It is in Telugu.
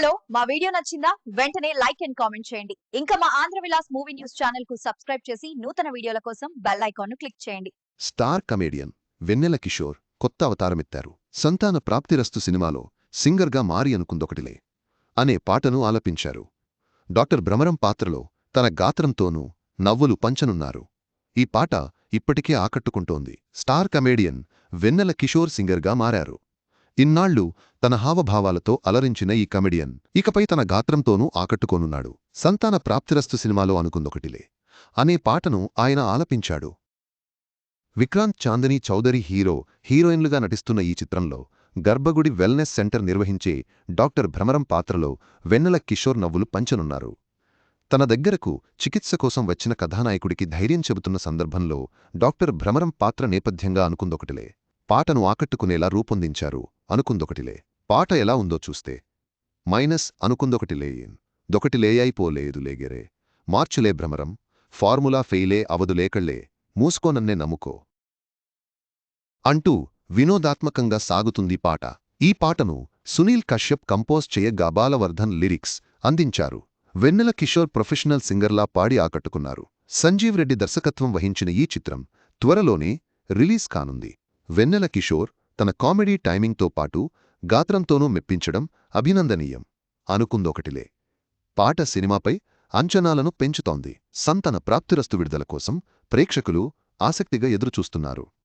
హలో మా వీడియో నచ్చిందా? వెంటనే లైక్ అండ్ కామెంట్ చేయండి. ఇంకా మా ఆంధ్ర విలాస్ మూవీ న్యూస్ ఛానల్కు సబ్స్క్రైబ్ చేసి నూతన వీడియోల కోసం బెల్ ఐకాన్ను క్లిక్ చేయండి. స్టార్ కమేడియన్ వెన్నెల కిషోర్ కొత్త అవతారమెత్తారు. సంతాన ప్రాప్తిరస్తు సినిమాలో సింగర్గా మారి అనుకుందొకటిలే అనే పాటను ఆలపించారు. డాక్టర్ భ్రమరం పాత్రలో తన గాత్రంతోనూ నవ్వులు పంచనున్నారు. ఈ పాట ఇప్పటికే ఆకట్టుకుంటోంది. స్టార్ కమేడియన్ వెన్నెల కిషోర్ సింగర్గా మారారు. ఇన్నాళ్ళు తన హావభావాలతో అలరించిన ఈ కమెడియన్ ఇకపై తన గాత్రంతోనూ ఆకట్టుకోనున్నాడు. సంతాన ప్రాప్తిరస్తు సినిమాలో అనుకుందొకటిలే. అనే పాటను ఆయన ఆలపించాడు. విక్రాంత్ చాందనీ చౌదరి హీరో హీరోయిన్లుగా నటిస్తున్న ఈ చిత్రంలో గర్భగుడి వెల్నెస్ సెంటర్ నిర్వహించే డాక్టర్ భ్రమరం పాత్రలో వెన్నెల కిషోర్ నవ్వులు పంచనున్నారు. తన దగ్గరకు చికిత్స కోసం వచ్చిన కథానాయకుడికి ధైర్యం చెబుతున్న సందర్భంలో డాక్టర్ భ్రమరం పాత్ర నేపథ్యంగా అనుకుందొకటిలే. పాటను ఆకట్టుకునేలా రూపొందించారు అనుకుందొకటిలే. పాట ఎలా ఉందో చూస్తే. మైనస్ అనుకుందొకటిలేయేన్ దొకటిలేయైపోలేదులేగెరే మార్చులే భ్రమరం. ఫార్ములా ఫెయిలే అవదులేకళ్ళే మూసుకోనన్నే నమ్ముకో. అంటూ వినోదాత్మకంగా సాగుతుంది పాట. ఈ పాటను సునీల్ కశ్యప్ కంపోజ్ చేయగా బాలవర్ధన్ లిరిక్స్ అందించారు. వెన్నెల కిషోర్ ప్రొఫెషనల్ సింగర్లా పాడి ఆకట్టుకున్నారు. సంజీవ్ రెడ్డి దర్శకత్వం వహించిన ఈ చిత్రం త్వరలోనే రిలీజ్ కానుంది. వెన్నెల కిషోర్ తన కామెడీ టైమింగ్తో పాటు గాత్రంతోనూ మెప్పించడం అభినందనీయం. అనుకుందొకటిలే. పాట సినిమాపై అంచనాలను పెంచుతోంది. సంతన ప్రాప్తిరస్తు విడుదల కోసం ప్రేక్షకులు ఆసక్తిగా ఎదురుచూస్తున్నారు.